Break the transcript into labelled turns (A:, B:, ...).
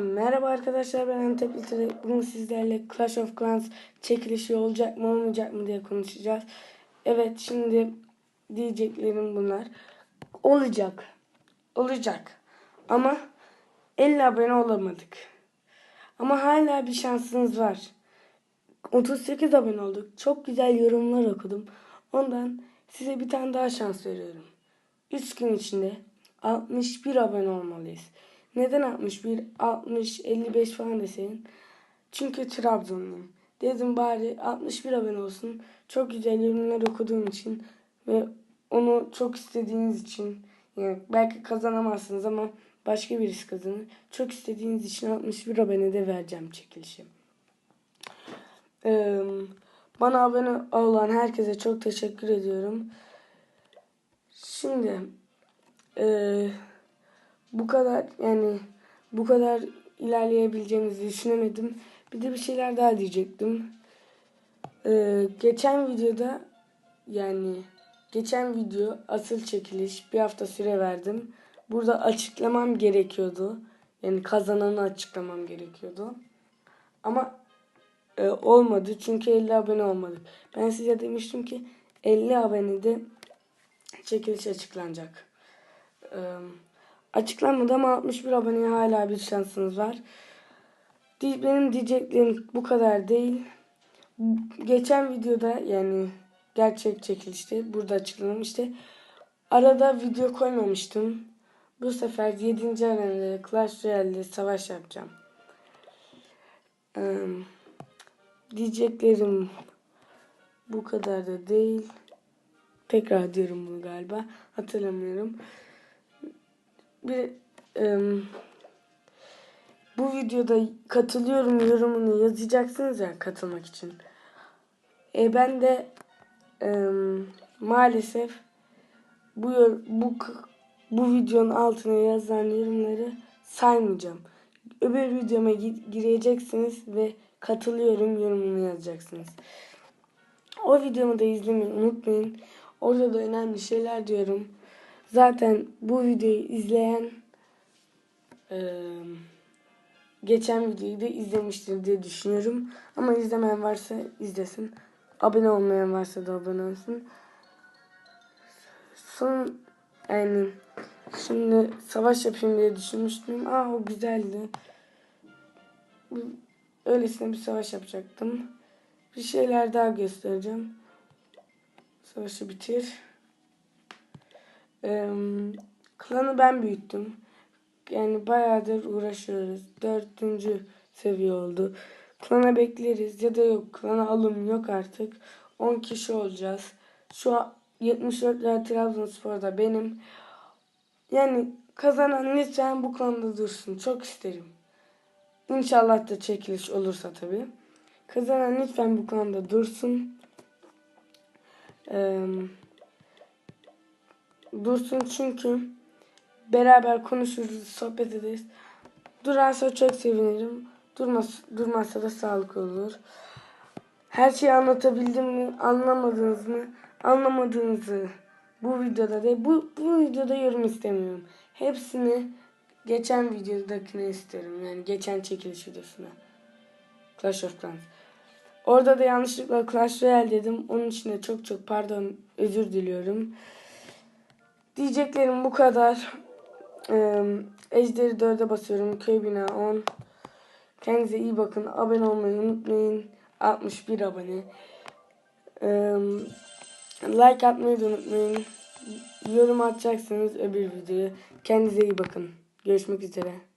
A: Merhaba arkadaşlar ben Antep Literatürü. Bugün sizlerle Clash of Clans çekilişi olacak mı olmayacak mı diye konuşacağız. Evet şimdi diyeceklerim bunlar. Olacak. Olacak. Ama 50 abone olamadık. Ama hala bir şansınız var. 38 abone olduk. Çok güzel yorumlar okudum. Ondan size bir tane daha şans veriyorum. 3 gün içinde 61 abone olmalıyız. Neden 61, 60, 55 falan deseyin? Çünkü Trabzonluyum. Dedim bari 61 abone olsun. Çok güzel yorumlar okuduğum için ve onu çok istediğiniz için yani belki kazanamazsınız ama başka birisi kazanır. Çok istediğiniz için 61 abone de vereceğim çekilişi. Ee, bana abone olan herkese çok teşekkür ediyorum. Şimdi eee bu kadar yani bu kadar ilerleyebileceğimizi düşünemedim. Bir de bir şeyler daha diyecektim. Ee, geçen videoda yani geçen video asıl çekiliş bir hafta süre verdim. Burada açıklamam gerekiyordu. Yani kazananı açıklamam gerekiyordu. Ama e, olmadı çünkü 50 abone olmadık. Ben size demiştim ki 50 abonede çekiliş açıklanacak. Eee Açıklanmadı ama 61 aboneye hala bir şansınız var. Benim diyeceklerim bu kadar değil. Geçen videoda yani gerçek çekilişte burada açıklamıştı. Arada video koymamıştım. Bu sefer 7. arenada Clash Royale'de savaş yapacağım. Ee, diyeceklerim bu kadar da değil. Tekrar diyorum bunu galiba. Hatırlamıyorum bir e, bu videoda katılıyorum yorumunu yazacaksınız ya katılmak için. E ben de e, maalesef bu bu bu videonun altına yazılan yorumları saymayacağım. Öbür videoma gireceksiniz ve katılıyorum yorumunu yazacaksınız. O videomu da izlemeyi unutmayın. Orada da önemli şeyler diyorum. Zaten bu videoyu izleyen e, geçen videoyu da izlemiştir diye düşünüyorum. Ama izlemeyen varsa izlesin. Abone olmayan varsa da abone olsun. Son yani şimdi savaş yapayım diye düşünmüştüm. Aa o güzeldi. Öylesine bir savaş yapacaktım. Bir şeyler daha göstereceğim. Savaşı bitir. Ee, klanı ben büyüttüm. Yani bayağıdır uğraşıyoruz. Dördüncü seviye oldu. Klana bekleriz ya da yok. Klana alım yok artık. 10 kişi olacağız. Şu an 74 lira Trabzonspor'da benim. Yani kazanan lütfen bu klanda dursun. Çok isterim. İnşallah da çekiliş olursa tabii. Kazanan lütfen bu klanda dursun. Eee dursun çünkü beraber konuşuruz, sohbet ederiz. Durarsa çok sevinirim. Durmaz, durmazsa da sağlık olur. Her şeyi anlatabildim mi? Anlamadınız mı? Anlamadığınızı bu videoda de bu, bu videoda yorum istemiyorum. Hepsini geçen videodakine isterim. Yani geçen çekiliş videosuna. Clash of Clans. Orada da yanlışlıkla Clash Royale dedim. Onun için de çok çok pardon özür diliyorum. Diyeceklerim bu kadar. Ee, Ejderi 4'e basıyorum. Köy bina 10. Kendinize iyi bakın. Abone olmayı unutmayın. 61 abone. Like atmayı da unutmayın. Yorum atacaksınız öbür videoya. Kendinize iyi bakın. Görüşmek üzere.